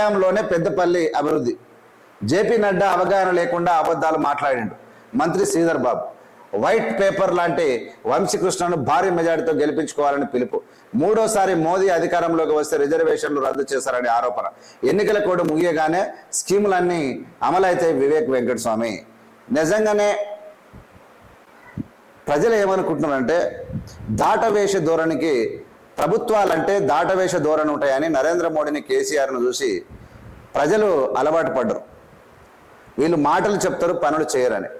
హయాంలోనే పెద్దపల్లి అభివృద్ధి. జేపీ నడ్డా అవగాహన లేకుండా అబద్ధాలు మాట్లాడిండు. మంత్రి శ్రీధర్ బాబు వైట్ పేపర్ లాంటి వంశీకృష్ణను భారీ మెజార్టీతో గెలిపించుకోవాలని పిలుపు. మూడోసారి మోదీ అధికారంలోకి వస్తే రిజర్వేషన్లు రద్దు చేశారని ఆరోపణ. ఎన్నికల కోడ్ ముగియగానే స్కీములన్నీ అమలైతాయి వివేక్ వెంకటస్వామి. నిజంగానే ప్రజలు ఏమనుకుంటున్నారంటే దాటవేష ధోరణికి ప్రభుత్వాలంటే దాటవేష ధోరణి ఉంటాయని నరేంద్ర మోడీని కేసీఆర్ను చూసి ప్రజలు అలవాటు పడ్డరు. వీళ్ళు మాటలు చెప్తారు పనులు చేయరని.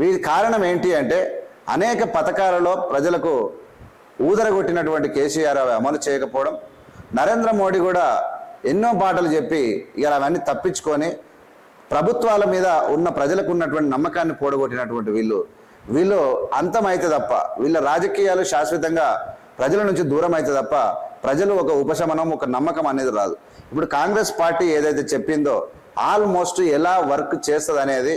వీరి కారణం ఏంటి అంటే అనేక పథకాలలో ప్రజలకు ఊదరగొట్టినటువంటి కేసీఆర్ అవి అమలు చేయకపోవడం. నరేంద్ర మోడీ కూడా ఎన్నో పాటలు చెప్పి ఇలా అవన్నీ తప్పించుకొని ప్రభుత్వాల మీద ఉన్న ప్రజలకు ఉన్నటువంటి నమ్మకాన్ని పోడగొట్టినటువంటి వీళ్ళు. వీళ్ళు అంతమైతే తప్ప వీళ్ళ రాజకీయాలు శాశ్వతంగా ప్రజల నుంచి దూరం అయితే తప్ప ప్రజలు ఒక ఉపశమనం ఒక నమ్మకం అనేది రాదు. ఇప్పుడు కాంగ్రెస్ పార్టీ ఏదైతే చెప్పిందో ఆల్మోస్ట్ ఎలా వర్క్ చేస్తుంది అనేది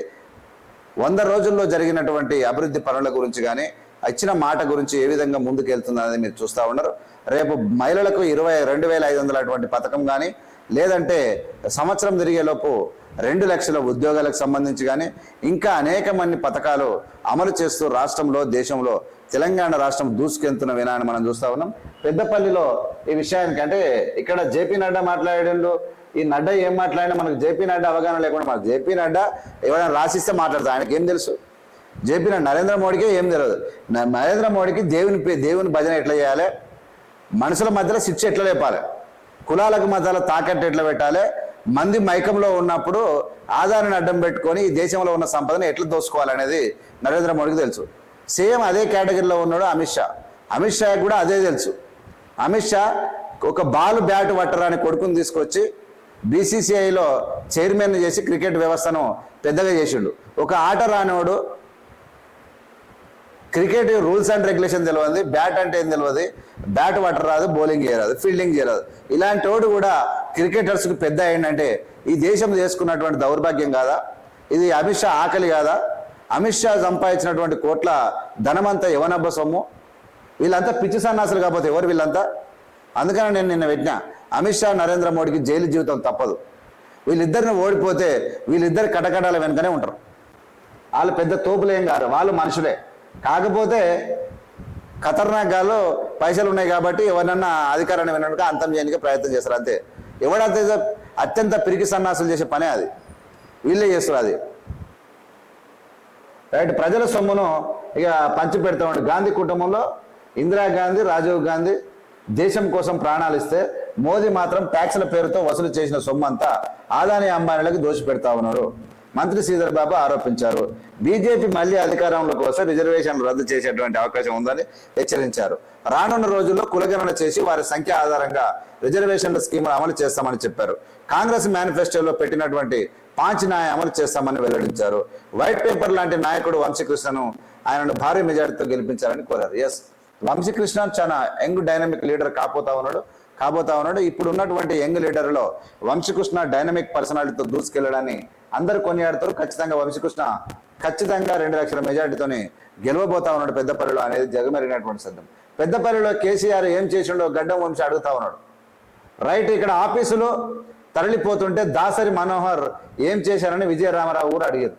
వంద రోజుల్లో జరిగినటువంటి అభివృద్ధి పనుల గురించి కానీ ఇచ్చిన మాట గురించి ఏ విధంగా ముందుకు వెళ్తుంది అనేది మీరు చూస్తూ ఉన్నారు. రేపు మహిళలకు ఇరవై రెండు వేల ఐదు వందల అటువంటి పథకం కానీ లేదంటే సంవత్సరం తిరిగేలోపు రెండు లక్షల ఉద్యోగాలకు సంబంధించి కానీ ఇంకా అనేక మంది పథకాలు అమలు చేస్తూ రాష్ట్రంలో దేశంలో తెలంగాణ రాష్ట్రం దూసుకెళ్తున్న వినాన్ని మనం చూస్తా ఉన్నాం. పెద్దపల్లిలో ఈ విషయానికి అంటే ఇక్కడ జేపీ నడ్డా మాట్లాడేళ్ళు ఈ నడ్డా ఏం మాట్లాడినా మనకు జేపీ నడ్డా అవగాహన లేకుండా మనకు జేపీ నడ్డా ఎవరైనా రాసిస్తే మాట్లాడతారు ఆయనకి ఏం తెలుసు? జేపీ నరేంద్ర మోడీకి ఏం తెలియదు నరేంద్ర మోడీకి దేవుని దేవుని భజన ఎట్లా చేయాలి? మనుషుల మధ్యలో శిక్ష ఎట్లా లేపాలి? కులాలకు మతాల తాకట్టు ఎట్లా పెట్టాలి? మంది మైకంలో ఉన్నప్పుడు ఆధారాన్ని అడ్డం పెట్టుకొని ఈ దేశంలో ఉన్న సంపదను ఎట్లా దోసుకోవాలనేది నరేంద్ర మోడీకి తెలుసు. సేమ్ అదే కేటగిరీలో ఉన్నాడు అమిత్ షా. అమిత్ షా కూడా అదే తెలుసు. అమిత్ షా ఒక బాల్ బ్యాట్ పట్టరాని కొడుకుని తీసుకొచ్చి బీసీసీఐలో చైర్మన్ చేసి క్రికెట్ వ్యవస్థను పెద్దగా చేసిండు. ఒక ఆట రానివాడు క్రికెట్ రూల్స్ అండ్ రెగ్యులేషన్ తెలియదు బ్యాట్ అంటే ఏం తెలియదు బ్యాట్ పట్టరాదు రాదు బౌలింగ్ చేయరాదు ఫీల్డింగ్ చేయరాదు. ఇలాంటి వాడు కూడా క్రికెటర్స్కి పెద్ద ఏంటంటే ఈ దేశం చేసుకున్నటువంటి దౌర్భాగ్యం కాదా? ఇది అమిత్ షా ఆకలి కాదా? అమిత్ షా సంపాదించినటువంటి కోట్ల ధనమంతా యవనబ్బ సొమ్ము. వీళ్ళంతా పిచ్చి సన్నాసులు కాకపోతే ఎవరు వీళ్ళంతా? అందుకని నేను నిన్న పెట్టినా అమిత్ షా నరేంద్ర మోడీకి జైలు జీవితం తప్పదు. వీళ్ళిద్దరిని ఓడిపోతే వీళ్ళిద్దరు కటకటాల వెనుకనే ఉంటారు. వాళ్ళు పెద్ద తోపులేం కాదు వాళ్ళు మనుషులే. కాకపోతే ఖతర్నాక్ పైసలు ఉన్నాయి కాబట్టి ఎవరినన్నా అధికారాన్ని వినక అంతం చేయడానికి ప్రయత్నం చేస్తారు అంతే. ఎవడంత అత్యంత పిరికి సన్నాసులు చేసే పనే అది. వీళ్ళే చేస్తారు అది. రైట్ ప్రజల సొమ్మును ఇక పంచి పెడతామండి గాంధీ కుటుంబంలో ఇందిరాగాంధీ రాజీవ్ గాంధీ దేశం కోసం ప్రాణాలు ఇస్తే మోదీ మాత్రం ట్యాక్స్ల పేరుతో వసూలు చేసిన సొమ్ము అంతా ఆదాని అంబానీలకు దోషి పెడతా ఉన్నారు. మంత్రి శ్రీధర్ బాబు ఆరోపించారు. బీజేపీ మళ్ళీ అధికారంలోకి వస్తే రిజర్వేషన్లు రద్దు చేసేటువంటి అవకాశం ఉందని హెచ్చరించారు. రానున్న రోజుల్లో కులగణన చేసి వారి సంఖ్య ఆధారంగా రిజర్వేషన్ల స్కీములు అమలు చేస్తామని చెప్పారు. కాంగ్రెస్ మేనిఫెస్టోలో పెట్టినటువంటి పాంచ్ న్యాయ అమలు చేస్తామని వెల్లడించారు. వైట్ పేపర్ లాంటి నాయకుడు వంశీకృష్ణను ఆయనను భారీ మెజారిటీతో గెలిపించాలని కోరారు. ఎస్. వంశీకృష్ణ చాలా యంగ్ డైనమిక్ లీడర్ కాబోతా ఉన్నాడు. కాబోతా ఉన్నాడు. ఇప్పుడు ఉన్నటువంటి యంగ్ లీడర్లో వంశీకృష్ణ డైనమిక్ పర్సనాలిటీతో దూసుకెళ్ళడాన్ని అందరు కొనియాడతారు. ఖచ్చితంగా వంశీకృష్ణ ఖచ్చితంగా రెండు లక్షల మెజారిటీతోని గెలవబోతా ఉన్నాడు పెద్దపల్లిలో అనేది జగమెరిగినటువంటి సిద్ధం పెద్దపల్లిలో కేసీఆర్ ఏం చేసిండో గడ్డం వంశీ అడుగుతా ఉన్నాడు. రైట్ ఇక్కడ ఆఫీసులో తరలిపోతుంటే దాసరి మనోహర్ ఏం చేశారని విజయరామారావు కూడా అడిగారు.